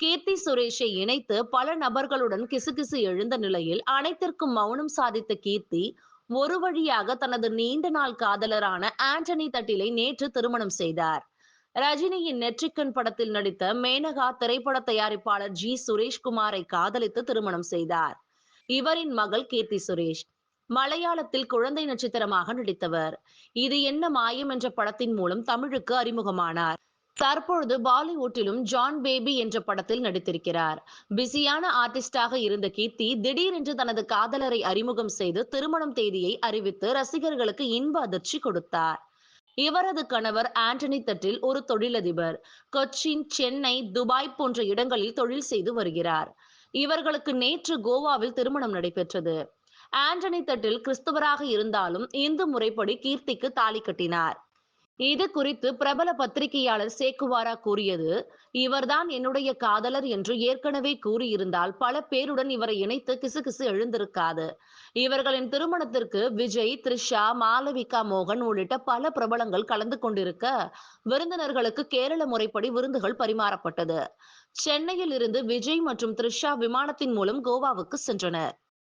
கீர்த்தி சுரேஷை இணைத்து பல நபர்களுடன் கிசுகிசு எழுந்த நிலையில் அனைத்திற்கும் மௌனம் சாதித்த கீர்த்தி ஒரு வழியாக தனது நீண்ட நாள் காதலரான ஆண்டனி தட்டிலை நேற்று திருமணம் செய்தார். ரஜினியின் நெற்றிக்கண் படத்தில் நடித்த மேனகா திரைப்பட தயாரிப்பாளர் ஜி சுரேஷ்குமாரை காதலித்து திருமணம் செய்தார். இவரின் மகள் கீர்த்தி சுரேஷ் மலையாளத்தில் குழந்தை நட்சத்திரமாக நடித்தவர். இது என்ன மாயம் என்ற படத்தின் மூலம் தமிழுக்கு அறிமுகமானார். தற்பொழுது பாலிவுட்டிலும் ஜான் பேபி என்ற படத்தில் நடித்திருக்கிறார். பிஸியான ஆர்டிஸ்டாக இருந்த கீர்த்தி திடீரென்று தனது காதலரை அறிமுகம் செய்து திருமணம் தேதியை அறிவித்து ரசிகர்களுக்கு இன்ப அதிர்ச்சி கொடுத்தார். இவரது கணவர் ஆண்டனி தட்டில் ஒரு தொழிலதிபர் கொச்சின் சென்னை துபாய் போன்ற இடங்களில் தொழில் செய்து வருகிறார். இவர்களுக்கு நேற்று கோவாவில் திருமணம் நடைபெற்றது. ஆண்டனி தட்டில் கிறிஸ்தவராக இருந்தாலும் இந்து முறைப்படி கீர்த்திக்கு தாலி கட்டினார். இது குறித்து பிரபல பத்திரிகையாளர் சேக்குவாரா கூறியது இவர்தான் என்னுடைய காதலர் என்று ஏற்கனவே கூறியிருந்தால் பல பேருடன் இவரை இணைத்து கிசுகிசு எழுந்திருக்காது. இவர்களின் திருமணத்திற்கு விஜய் த்ரிஷா மாலவிகா மோகன் உள்ளிட்ட பல பிரபலங்கள் கலந்து கொண்டிருக்க விருந்தினர்களுக்கு கேரள முறைப்படி விருந்துகள் பரிமாறப்பட்டது. சென்னையில் இருந்து விஜய் மற்றும் த்ரிஷா விமானத்தின் மூலம் கோவாவுக்கு சென்றனர்.